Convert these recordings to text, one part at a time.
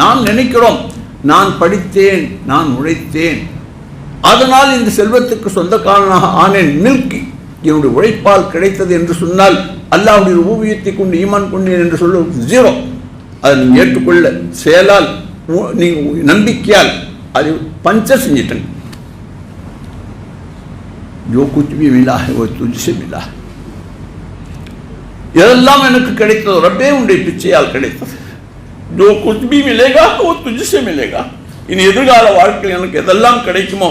நான் நினைக்கிறோம் நான் படித்தேன் நான் உழைத்தேன். அதனால் இந்த செல்வத்துக்கு சொந்தக்காரனாக ஆனேன் நில்கி. என்னுடைய உழைப்பால் கிடைத்தது என்று சொன்னால் அல்லாவுடைய ஊவியத்தை கொண்டு ஈமான் கொண்டேன் என்று சொல்ல ஜீரோ. அதை நீங்கள் ஏற்றுக்கொள்ள செயலால் நீங்கள் நம்பிக்கையால் அதை பஞ்ச செஞ்சிட்டேன். ஜோ குத்துவி மிலா ஒரு துஜிசு மிலா எதெல்லாம் எனக்கு கிடைத்ததோ ரப்பே உன்னுடைய பிச்சையால் கிடைத்தது. जो कुछ भी मिलेगा वो तुझसे मिलेगा இனி எதிர்கால வாழ்க்கையில் எனக்கு எதெல்லாம் கிடைக்குமோ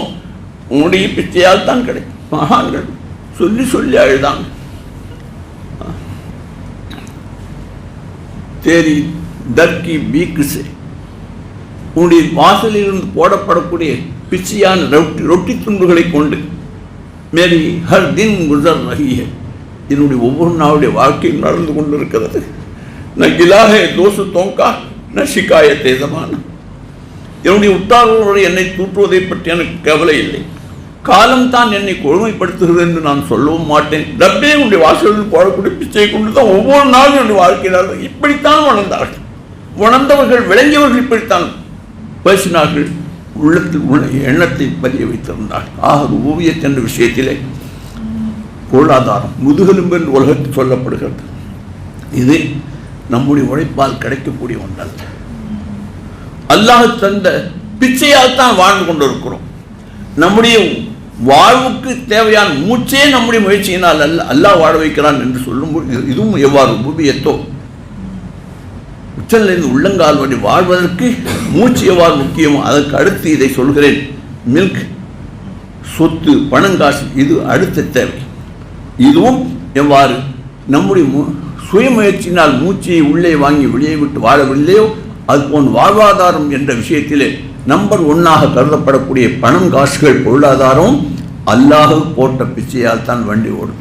உன்னுடைய பிச்சையால் தான் கிடைக்கும் மகான்கள் சொல்லி சொல்லி அழுதாங்க தேரி தர்க்கி பீக்கு உன்னுடைய வாசலில் இருந்து போடப்படக்கூடிய பிச்சையான ரொட்டி ரொட்டி துண்டுகளை கொண்டு மேரி ஹர் தின் குசர் ரஹி ஹை என்னுடைய ஒவ்வொரு நாளுடைய வாழ்க்கையும் நடந்து கொண்டிருக்கிறது ந கிலாஹே தோசு தோங்கா ந ஷிகாயத்தே ஜமான என்னுடைய உற்றார்களோடு என்னை தூற்றுவதை பற்றி எனக்கு கவலை இல்லை காலம் தான் என்னை கொடுமைப்படுத்துகிறது என்று நான் சொல்லவும் மாட்டேன் டப்பே உன்னுடைய வாசலில் போடக்கூடிய பிச்சை கொண்டு தான் ஒவ்வொரு நாளும் என்னுடைய வாழ்க்கையினார்கள் இப்படித்தான் உணர்ந்தார்கள் உணர்ந்தவர்கள் விளங்கியவர்கள் இப்படித்தான் பேசினார்கள் உள்ளத்தில் உள்ள எண்ணத்தை பதிய வைத்திருந்தார்கள் ஆக ஓவியத் என்ற விஷயத்திலே பொருளாதாரம் முதுகெலும்பு என்று உலகத்தில் சொல்லப்படுகிறது இது நம்முடைய உழைப்பால் கிடைக்கக்கூடிய ஒன்றல்ல. அல்லாஹ் தந்த பிச்சையால் தான் வாழ்ந்து கொண்டிருக்கிறோம். நம்முடைய வாழ்வுக்கு தேவையான மூச்சே நம்முடைய முயற்சியினால் அல்ல அல்லாஹ் வாழ வைக்கிறான் என்று சொல்லும்போது இதுவும் எவ்வாறு உபயத்தோ உச்சநிலைந்து உள்ளங்கால் வழி வாழ்வதற்கு மூச்சு எவ்வாறு முக்கியமோ அதற்கு அடுத்து இதை சொல்கிறேன். மில்க் சொத்து பணங்காசு இது அடுத்த தேவை. இதுவும் எவ்வாறு நம்முடைய சுயமுயற்சினால் சுயமுயற்சியினால் மூச்சையை உள்ளே வாங்கி வெளியே விட்டு வாழவில்லையோ அதுபோன் வாழ்வாதாரம் என்ற விஷயத்திலே நம்பர் ஒன்னாக கருதப்படக்கூடிய பணம் காசுகள் பொருளாதாரம் அல்லாஹ் போட்ட பிச்சையால் தான் வண்டி ஓடும்.